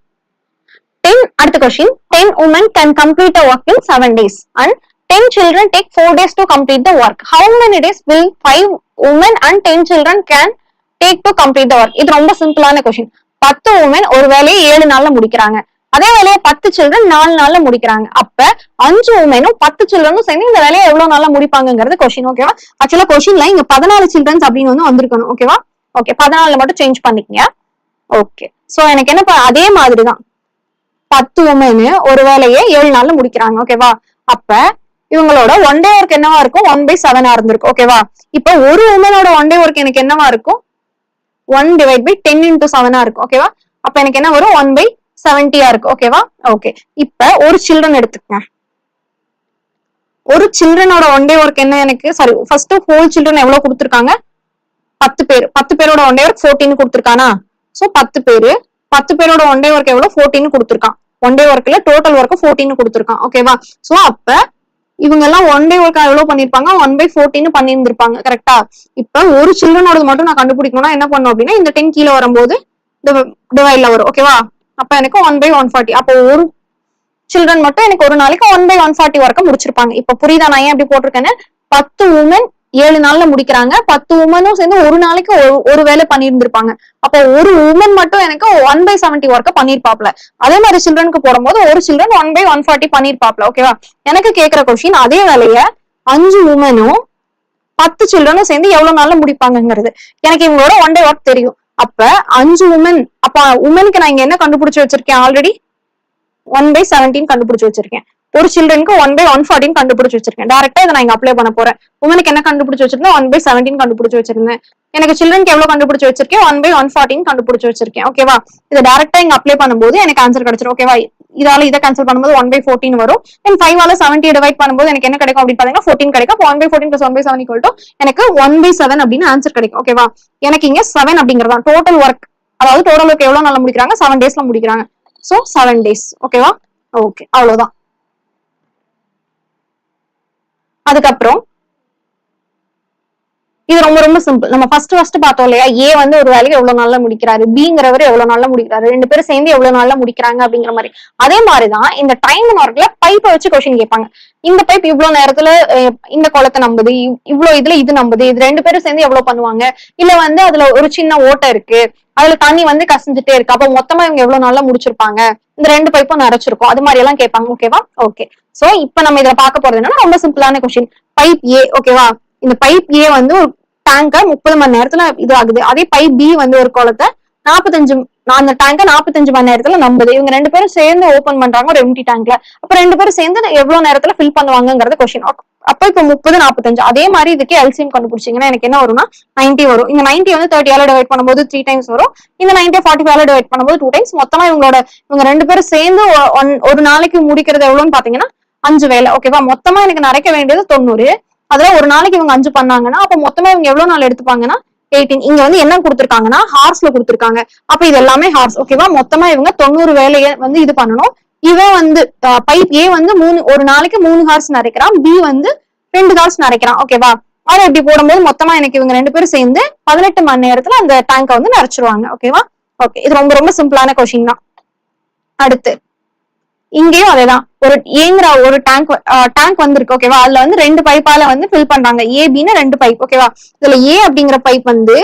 டென் அடுத்த question ten women can complete a work in seven days and ten children take four days to complete the work how many days will five women and ten children can take to complete the work இது ரொம்ப சிம்பிளான question பத்து woman ஒரு வேலையை ஏழு நாள்ல முடிக்கிறாங்க. அதே வேலையை பத்து சில்ட்ரன் நாலு நாள்ல முடிக்கிறாங்க. அப்ப அஞ்சு உமனும் பத்து சில்ட்ரனும் சேர்ந்து இந்த வேலையை எவ்வளவு நாள்ல முடிப்பாங்கிறது கொஸ்டின் ஓகேவா ஆக்சுவலா கொஸ்டின்ல இங்க பதினாலு சில்ட்ரன்ஸ் அப்படின்னு வந்து வந்திருக்கணும் ஓகேவா ஓகே பதினாலுல மட்டும் சேஞ்ச் பண்ணிக்கங்க. ஓகே சோ எனக்கு என்ன ப- அதே மாதிரிதான். பத்து உமனு ஒரு வேலையை ஏழு நாள்ல முடிக்கிறாங்க ஓகேவா அப்ப இவங்களோட ஒன் டே ஒர்க் என்னவா இருக்கும்? ஒன் பை செவனா இருந்திருக்கும் ஓகேவா இப்ப ஒரு உமனோட ஒன் டே ஒர்க் எனக்கு என்னவா இருக்கும்? One divide by ten into செவனா இருக்கும் ஓகேவா அப்ப எனக்கு என்ன வரும்? ஒன் பை செவன்டியா இருக்கு ஓகேவா ஓகே இப்ப ஒரு சில்ட்ரன் எடுத்துக்கங்க. ஒரு சில்ட்ரனோட ஒன் டே ஒர்க் என்ன எனக்கு? சாரி ஃபர்ஸ்ட் ஹோல் சில்ட்ரன் எவ்வளவு கொடுத்துருக்காங்க? பத்து பேர் பத்து பேரோட ஒன் டே ஒர்க் ஃபோர்டீன் கொடுத்துருக்கானா? சோ பத்து பேரு பத்து பேரோட ஒன் டே ஒர்க் எவ்வளவு? ஃபோர்டீன் கொடுத்துருக்கான். ஒன் டே ஒர்க்ல டோட்டல் ஒர்க் ஃபோர்டீன் கொடுத்துருக்கான். ஓகேவா சோ அப்ப இவங்க எல்லாம் ஒன் டே ஒர்க் எவ்வளவு பண்ணிருப்பாங்க ஒன் பை ஃபோர்டீன் பண்ணியிருந்திருப்பாங்க. கரெக்டா இப்ப ஒரு சில்ட்ரனோட மட்டும் நான் கண்டுபிடிக்கணும்னா என்ன பண்ணும் அப்படின்னா இந்த டென் கீழே வரும்போது டிவைட்ல வரும். ஓகேவா அப்ப எனக்கு ஒன் பை ஒன் ஃபார்ட்டி அப்போ ஒரு சில்ட்ரன் மட்டும் எனக்கு ஒரு நாளைக்கு ஒன் பை ஒன் ஃபார்ட்டி வரைக்கும் முடிச்சிருப்பாங்க. இப்ப புரியுதா நான் ஏன் அப்படி போட்டிருக்கேன்னு? பத்து உமன் ஏழு நாள்ல முடிக்கிறாங்க. பத்து உமனும் சேர்ந்து ஒரு நாளைக்கு ஒரு ஒரு வேலை பண்ணியிருந்திருப்பாங்க. அப்போ ஒரு உமன் மட்டும் எனக்கு ஒன் பை செவன்டி ஒர்க்கை பண்ணிருப்பாப்ல அதே மாதிரி சில்ட்ரனுக்கு போடும்போது ஒரு children one by one forty பண்ணிருப்பாப்ல ஓகேவா எனக்கு கேட்கிற கொஸ்டின் அதே வேலைய அஞ்சு உமனும் பத்து சில்ட்ரனும் சேர்ந்து எவ்வளவு நாள்ல முடிப்பாங்கங்கிறது. எனக்கு இவங்களோட ஒன் டே ஒர்க் தெரியும். அப்ப அஞ்சு உமன் அப்ப உமனுக்கு நான் இங்க என்ன கண்டுபிடிச்சு வச்சிருக்கேன் ஆல்ரெடி ஒன் பை செவன்டீன் கண்டுபிடிச்சு வச்சிருக்கேன். ஒரு சில்ட்ரனுக்கு ஒன் பை ஒன் ஃபார்ட்டின் கண்டுபிடிச்சு வச்சிருக்கேன். டேரக்டா இதை நான் இங்க அப்ளை பண்ண போறேன். உமனுக்கு என்ன கண்டுபிடிச்சு வச்சிருந்தேன்? ஒன் பை செவன்டீன் கண்டுபிடிச்சு வச்சிருந்தேன். எனக்கு சில்ட்ரனுக்கு எவ்வளவு கண்டுபிடிச்சு வச்சிருக்கேன்? ஒன் பை ஒன் ஃபார்ட்டின் கண்டுபிடிச்சு வச்சிருக்கேன். ஓகேவா இதை டேரக்டா இங்க அப்ளை பண்ணும்போது எனக்கு ஆன்சர் கிடைச்சிரும். ஓகேவா இதால இதை கேன்சல் பண்ணும்போது ஒன் பை ஃபோர்டீன் வரும். தென் ஃபைவ் ஆல செவன்டி டிவைட் பண்ணும்போது எனக்கு என்ன கிடைக்கும் அப்படின்னு பாத்தீங்கன்னா ஃபோர்டீன் கிடைக்கும். One by fourteen plus one by seven equal எனக்கு ஒன் பை செவன் அப்படின்னு ஆன்சர் கிடைக்கும். ஓகேவா எனக்கு இங்க செவன் அப்படிங்கறதா டோட்டல் ஒர்க் அதாவது டோட்டல் ஒர்க் எவ்வளவு நாள்ல முடிக்கிறாங்க? செவன் டேஸ்ல முடிக்கிறாங்க. சோ செவன் டேஸ் ஓகேவா ஓகே அவ்வளவுதான். அதுக்கப்புறம் இது ரொம்ப ரொம்ப சிம்பிள் நம்ம ஃபர்ஸ்ட் ஃபர்ஸ்ட் பார்த்தோம் இல்லையா? ஏ வந்து ஒரு வேலையை எவ்வளவு நாள்ல முடிக்கிறாரு? பிங்கிறவர் எவ்வளவு நாள்ல முடிக்கிறாரு? ரெண்டு பேரும் சேர்ந்து எவ்வளவு நாள்ல முடிக்கிறாங்க? அப்படிங்கிற மாதிரி. அதே மாதிரிதான் இந்த டைம் மார்க்ல பைப்பை வச்சு கொஸ்டின் கேட்பாங்க. இந்த பைப் இவ்வளவு நேரத்துல இந்த குளத்தை நம்புது இவ்- இவ்வளவு இதுல இது நம்புது இது ரெண்டு பேரும் சேர்ந்து எவ்வளவு பண்ணுவாங்க? இல்ல வந்து அதுல ஒரு சின்ன ஓட்டை இருக்கு. அதுல தண்ணி வந்து கசிஞ்சுட்டே இருக்கு. அப்ப மொத்தமா இவங்க எவ்வளவு நாள்ல முடிச்சிருப்பாங்க? இந்த ரெண்டு பைப்பும் நிறைச்சிருக்கும். அது மாதிரி எல்லாம் கேட்பாங்க ஓகேவா ஓகே சோ இப்ப நம்ம இதுல பார்க்க போறது என்னன்னா ரொம்ப சிம்பிளான கொஸ்டின் பைப் ஏ ஓகேவா இந்த பைப் ஏ வந்து ஒரு டேங்க முப்பது மணி நேரத்துல இது ஆகுது. அதே பை பி வந்து ஒரு குளத்தை நாற்பத்தஞ்சு அந்த டேங்க நாற்பத்தஞ்சு மணி நேரத்துல நம்புது. இவங்க ரெண்டு பேரும் சேர்ந்து ஓபன் பண்றாங்க ஒரு எம்டி டேங்க்ல அப்ப ரெண்டு பேரும் சேர்ந்து எவ்வளவு நேரத்துல ஃபில் பண்ணுவாங்கிறது கொஸ்டின் அப்ப இப்ப முப்பது நாற்பத்தஞ்சு அதே மாதிரி இதுக்கு எல்சிஎம் கண்டுபிடிச்சீங்கன்னா எனக்கு என்ன வரும்னா 90 வரும். இந்த 90 வந்து தேர்ட்டியால டிவைட் பண்ணும்போது த்ரீ டைம்ஸ் வரும். இந்த 90 ஃபார்ட்டி ஃபைவ்ல டிவைட் பண்ணும்போது டூ டைம்ஸ் மொத்தமா இவங்களோட இவங்க ரெண்டு பேரும் சேர்ந்து ஒன்- ஒரு நாளைக்கு முடிக்கிறது எவ்வளவுன்னு பாத்தீங்கன்னா அஞ்சு வேலை ஓகேவா மொத்தமா எனக்கு நிறைக்க வேண்டியது தொண்ணூறு. அதெல்லாம் ஒரு நாளைக்கு இவங்க அஞ்சு பண்ணாங்கன்னா அப்ப மொத்தமா இவங்க எவ்வளவு நாள் எடுத்துப்பாங்கன்னா? எயிட்டீன் இங்க வந்து என்ன கொடுத்துருக்காங்கன்னா ஹார்ஸ்ல கொடுத்துருக்காங்க. அப்ப இது எல்லாமே ஹார்ஸ் ஓகேவா மொத்தமா இவங்க தொண்ணூறு வேலையை வந்து இது பண்ணணும். இவன் வந்து பைப் ஏ வந்து மூணு ஒரு நாளைக்கு மூணு ஹார்ஸ் நிறைக்கிறான் பி வந்து ரெண்டு ஹார்ஸ் நிறைக்கிறான் ஓகேவா அதை இப்படி போடும்போது மொத்தமா எனக்கு இவங்க ரெண்டு பேரும் சேர்ந்து பதினெட்டு மணி நேரத்துல அந்த டேங்கை வந்து நிறைச்சிருவாங்க ஓகேவா ஓகே இது ரொம்ப ரொம்ப சிம்பிளான கொஷின் தான். அடுத்து இங்கேயும் அதேதான். ஒரு ஏங்கிற ஒரு டேங்க் டேங்க் வந்திருக்கு ஓகேவா அதுல வந்து ரெண்டு பைப்பால வந்து ஃபில் பண்றாங்க. ஏபின்னு ரெண்டு பைப் ஓகேவா இதுல ஏ அப்படிங்கிற பைப் வந்து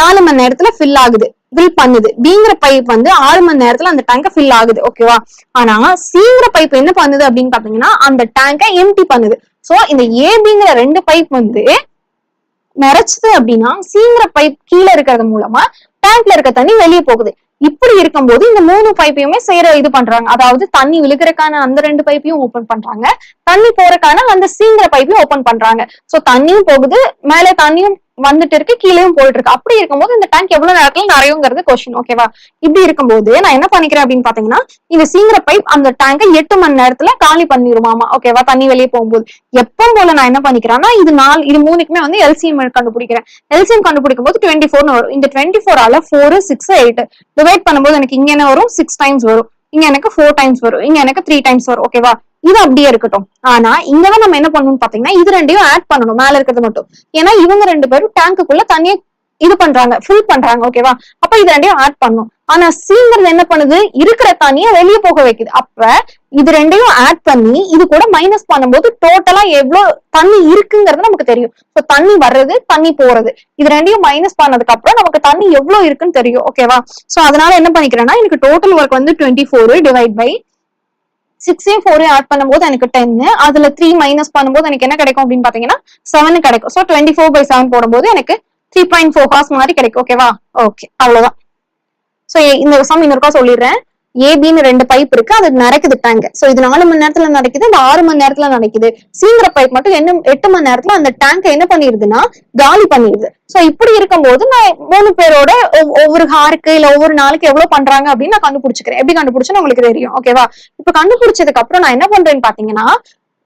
நாலு மணி நேரத்துல ஃபில் ஆகுது ஃபில் பண்ணுது. பிங்கிற பைப் வந்து ஆறு மணி நேரத்துல அந்த டேங்க ஃபில் ஆகுது ஓகேவா ஆனா சிங்கிற பைப் என்ன பண்ணுது அப்படின்னு பாத்தீங்கன்னா அந்த டேங்கை எம்டி பண்ணுது. சோ இந்த ஏபிங்கிற ரெண்டு பைப் வந்து நிறைச்சது அப்படின்னா சீங்கிற பைப் கீழே இருக்கிறது மூலமா டேங்க்ல இருக்க தண்ணி வெளியே போகுது. இப்படி இருக்கும்போது இந்த மூணு பைப்பையுமே சேர இது பண்றாங்க. அதாவது தண்ணி விழுகிறதுக்கான அந்த ரெண்டு பைப்பையும் ஓபன் பண்றாங்க. தண்ணி போறதுக்கான அந்த சீங்கிற பைப்பையும் ஓபன் பண்றாங்க. சோ தண்ணியும் போகுது மேல தண்ணியும் வந்துட்டு இருக்கு கீழேயும் போயிட்டு இருக்கு. அப்படி இருக்கும்போது இந்த டேங்க் எவ்வளவு நேரத்துல நிறையுங்கிறது கொஸ்டின் ஓகேவா இப்படி இருக்கும்போது நான் என்ன பண்ணிக்கிறேன் அப்படின்னு பாத்தீங்கன்னா இந்த சீங்கிற பைப் அந்த டேங்கை எட்டு மணி நேரத்துல காலி பண்ணிருமாமா ஓகேவா தண்ணி வெளியே போகும்போது. எப்போ போல நான் என்ன பண்ணிக்கிறேன்னா இது நாலு இது மூணுக்குமே வந்து எல்சிஎம் கண்டுபிடிக்கிறேன். எல்சிஎம் கண்டுபிடிக்கும் போது டுவெண்ட்டி ஃபோர்னு வரும். இந்த டுவெண்ட்டி ஃபோரால ஃபோர் சிக்ஸ் எயிட் டிவைட் பண்ணும்போது எனக்கு இங்க என்ன வரும்? சிக்ஸ் டைம்ஸ் வரும். இங்க எனக்கு ஃபோர் டைம்ஸ் வரும். இங்க எனக்கு த்ரீ டைம்ஸ் வரும் ஓகேவா இது அப்படியே இருக்கட்டும். ஆனா இங்கதான் நம்ம என்ன பண்ணணும் பாத்தீங்கன்னா இது ரெண்டையும் ஆட் பண்ணணும் மேல இருக்கிறது மட்டும். ஏன்னா இவங்க ரெண்டு பேரும் டேங்குக்குள்ள தண்ணியை இது பண்றாங்க ஃபில் பண்றாங்க ஓகேவா அப்ப இது ரெண்டையும் ஆட் பண்ணும் ஆனா சீங்கிறது என்ன பண்ணுது? இருக்கிற தண்ணியை வெளியே போக வைக்குது. அப்ப இது ரெண்டையும் ஆட் பண்ணி இது கூட மைனஸ் பண்ணும்போது டோட்டலா எவ்வளவு தண்ணி இருக்குங்கிறது நமக்கு தெரியும். சோ தண்ணி வர்றது தண்ணி போறது. இது ரெண்டையும் மைனஸ் பண்ணதுக்கு அப்புறம் நமக்கு தண்ணி எவ்வளவு இருக்குன்னு தெரியும் ஓகேவா சோ அதனால என்ன பண்ணிக்கிறேன்னா எனக்கு டோட்டல் ஒர்க் வந்து டுவெண்ட்டி ஃபோர் டிவைட் பை சிக்ஸையும் ஃபோரையும் ஆட் பண்ணும்போது எனக்கு டென்னு அதுல த்ரீ மைனஸ் பண்ணும்போது எனக்கு என்ன கிடைக்கும் அப்படின்னு பாத்தீங்கன்னா செவன் கிடைக்கும். So twenty four by seven போடும்போது எனக்கு த்ரீ பாயிண்ட் ஃபோர் ஹார்ஸ் மாதிரி கிடைக்கும். ஓகேவா ஓகே அவ்வளவுதான். சோ இந்த சம் இன்னொருக்கா சொல்லிடுறேன். ஏபின்னு ரெண்டு பைப் இருக்கு அது நடக்குது டேங்க் சோ இது நாலு மணி நேரத்துல நடக்குது அந்த ஆறு மணி நேரத்துல நடக்குது சீங்கிற பைப் மட்டும் என்ன எட்டு மணி நேரத்துல அந்த டேங்கை என்ன பண்ணிருதுன்னா காலி பண்ணிடுது சோ இப்படி இருக்கும்போது நான் மூணு பேரோட ஒவ்வொரு ஹாருக்கு இல்ல ஒவ்வொரு நாளைக்கு எவ்வளவு பண்றாங்க அப்படின்னு நான் கண்டுபிடிச்சிக்கிறேன். எப்படி கண்டுபிடிச்சுன்னு உங்களுக்கு தெரியும் ஓகேவா இப்ப கண்டுபிடிச்சதுக்கு அப்புறம் நான் என்ன பண்றேன்னு பாத்தீங்கன்னா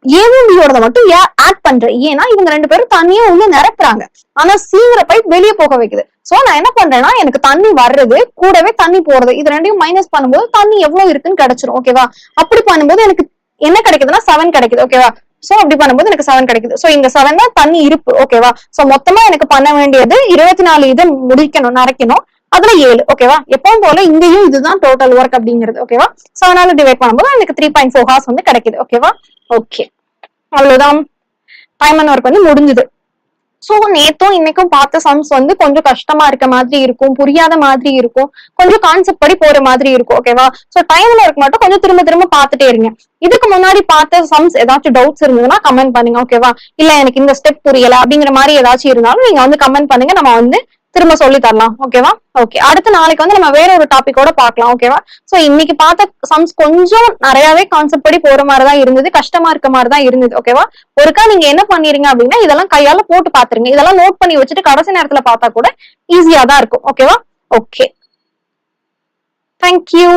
ஏவும் மட்டும் ஆட் பண்றேன். ஏன்னா இவங்க ரெண்டு பேரும் தண்ணியை உள்ள நிரப்புறாங்க. ஆனா சீங்கிற பைப் வெளியே போக வைக்குது. சோ நான் என்ன பண்றேன்னா எனக்கு தண்ணி வர்றது கூடவே தண்ணி போறது இது ரெண்டையும் மைனஸ் பண்ணும்போது தண்ணி எவ்வளவு இருக்குன்னு கிடைச்சிரும் ஓகேவா அப்படி பண்ணும்போது எனக்கு என்ன கிடைக்குதுன்னா செவன் கிடைக்குது ஓகேவா சோ அப்படி பண்ணும்போது எனக்கு செவன் கிடைக்குது. சோ இங்க செவன் தான் தண்ணி இருப்பு ஓகேவா சோ மொத்தமா எனக்கு பண்ண வேண்டியது இருபத்தி நாலு இதை முடிக்கணும் நிறைக்கணும் அதுல ஏழு ஓகேவா எப்பவும் போல இங்கேயும் இதுதான் டோட்டல் ஒர்க் அப்படிங்கிறது ஓகேவா சோ அதனால டிவைட் பண்ணும்போது எனக்கு த்ரீ பாயிண்ட் ஃபோர் ஹார்ஸ் வந்து கிடைக்குது ஓகேவா ஓகே அவ்வளவுதான். டைம் ஒர்க் வந்து முடிஞ்சுது. சோ நேத்தும் இன்னைக்கும் பார்த்த சம்ஸ் வந்து கொஞ்சம் கஷ்டமா இருக்க மாதிரி இருக்கும். புரியாத மாதிரி இருக்கும். கொஞ்சம் கான்செப்ட் படி போற மாதிரி இருக்கும். ஓகேவா சோ டைம்ல ஒர்க் மட்டும் கொஞ்சம் திரும்ப திரும்ப பார்த்துட்டே இருங்க. இதுக்கு முன்னாடி பார்த்த சம்ஸ் ஏதாச்சும் டவுட்ஸ் இருந்ததுன்னா கமெண்ட் பண்ணுங்க. ஓகேவா இல்ல எனக்கு இந்த ஸ்டெப் புரியல அப்படிங்கிற மாதிரி ஏதாச்சும் இருந்தாலும் நீங்க வந்து கமெண்ட் பண்ணுங்க. நம்ம வந்து திரும்ப சொல்லி தரலாம். ஓகேவா ஓகே அடுத்து நாளைக்கு வந்து நம்ம வேற ஒரு டாபிக்கோட பார்க்கலாம். ஓகேவா சோ இன்னைக்கு பார்த்த சம்ஸ் கொஞ்சம் நிறையவே கான்செப்ட் படி போற மாதிரி தான் இருந்தது. கஷ்டமா இருக்க மாதிரி தான் இருந்தது ஓகேவா ஒருக்கா நீங்க என்ன பண்ணிருங்க அப்படின்னா இதெல்லாம் கையால போட்டு பாத்துருங்க இதெல்லாம் நோட் பண்ணி வச்சுட்டு கடைசி நேரத்துல பார்த்தா கூட ஈஸியா தான் இருக்கும். ஓகேவா ஓகே தேங்க்யூ